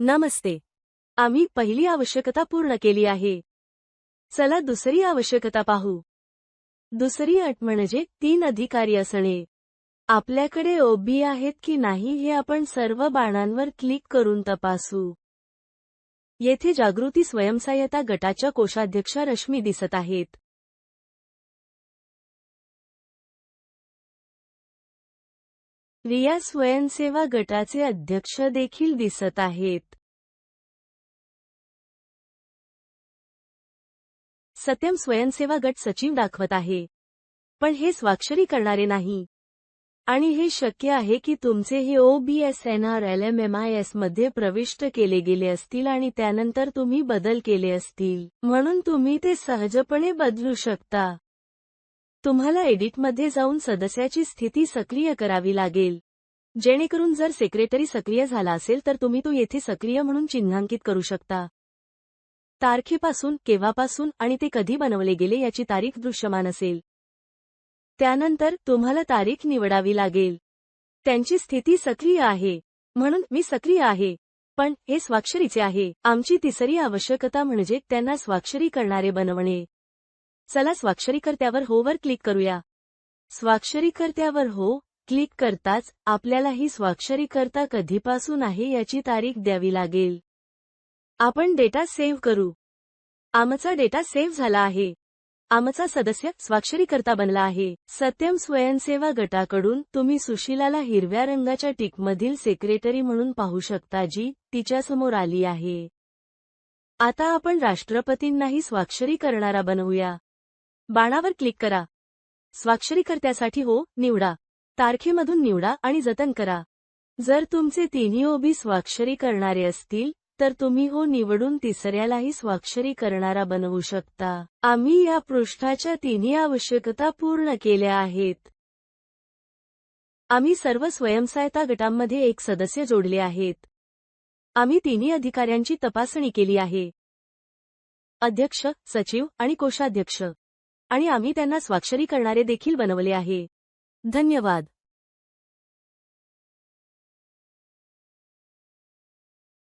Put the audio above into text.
नमस्ते. आम्ही पहिली आवश्यकता पूर्ण केली आहे. चला दुसरी आवश्यकता पाहू. दुसरी अट म्हणजे तीन अधिकारी असणे. आपल्याकडे ओबी आहेत की नाही हे आपण सर्व बाणांवर क्लिक करून तपासू. येथे जागृती स्वयंसहाय्यता गटाच्या कोषाध्यक्षा रश्मी दिसत आहेत. रिया स्वयंसेवा गटाचे अध्यक्ष देखील दिसत आहेत. सत्यम स्वयंसेवा गट सचिव दाखवत आहे. पण हे स्वाक्षरी करणारे नाही. आणि हे शक्य आहे की तुमचे हे OBSNRLMMIS मध्ये प्रविष्ट केले गेले असतील आणि त्यानंतर तुम्ही बदल केले असतील. म्हणून तुम्ही ते सहजपणे बदलू शकता. तुम्हाला एडिटमध्ये जाऊन सदस्याची स्थिती सक्रिय करावी लागेल. जेणेकरून जर सेक्रेटरी सक्रिय झाला असेल तर तुम्ही तो येथे सक्रिय म्हणून चिन्हांकित करू शकता. तारखेपासून केव्हापासून आणि ते कधी बनवले गेले याची तारीख दृश्यमान असेल. त्यानंतर तुम्हाला तारीख निवडावी लागेल. त्यांची स्थिती सक्रिय आहे. म्हणून मी सक्रिय आहे. पण हे स्वाक्षरीचे आहे. आमची तिसरी आवश्यकता म्हणजे त्यांना स्वाक्षरी करणारे बनवणे. चला स्वाक्षरीकर्त्यावर होवर क्लिक करूया. स्वाक्षरीकर्त्यावर हो क्लिक करताच आपल्याला ही स्वाक्षरीकर्ता कधीपासून आहे याची तारीख द्यावी लागेल. आपण डेटा सेव्ह करू. आमचा डेटा सेव्ह झाला आहे. आमचा सदस्य स्वाक्षरीकर्ता बनला आहे. सत्यम स्वयंसेवा गटाकडून तुम्ही सुशीलाला हिरव्या रंगाच्या टिकमधील सेक्रेटरी म्हणून पाहू शकता जी तिच्यासमोर आली आहे. आता आपण राष्ट्रपतींनाही स्वाक्षरी करणारा बनवूया. बाणावर क्लिक करा. स्वाक्षरीकर्त्यासाठी हो निवडा. तारखेमधून निवडा आणि जतन करा. जर तुमचे तिन्ही ओबी स्वाक्षरी करणारे असतील तर तुम्ही हो निवडून तिसऱ्यालाही स्वाक्षरी करणारा बनवू शकता. आम्ही या पृष्ठाच्या तिन्ही आवश्यकता पूर्ण केल्या आहेत. आम्ही सर्व स्वयंसहायता गटांमध्ये एक सदस्य जोडले आहेत. आम्ही तिन्ही अधिकाऱ्यांची तपासणी केली आहे. अध्यक्ष सचिव आणि कोषाध्यक्ष. आणि आम्ही त्यांना स्वाक्षरी करणारे देखील बनवले आहे. धन्यवाद.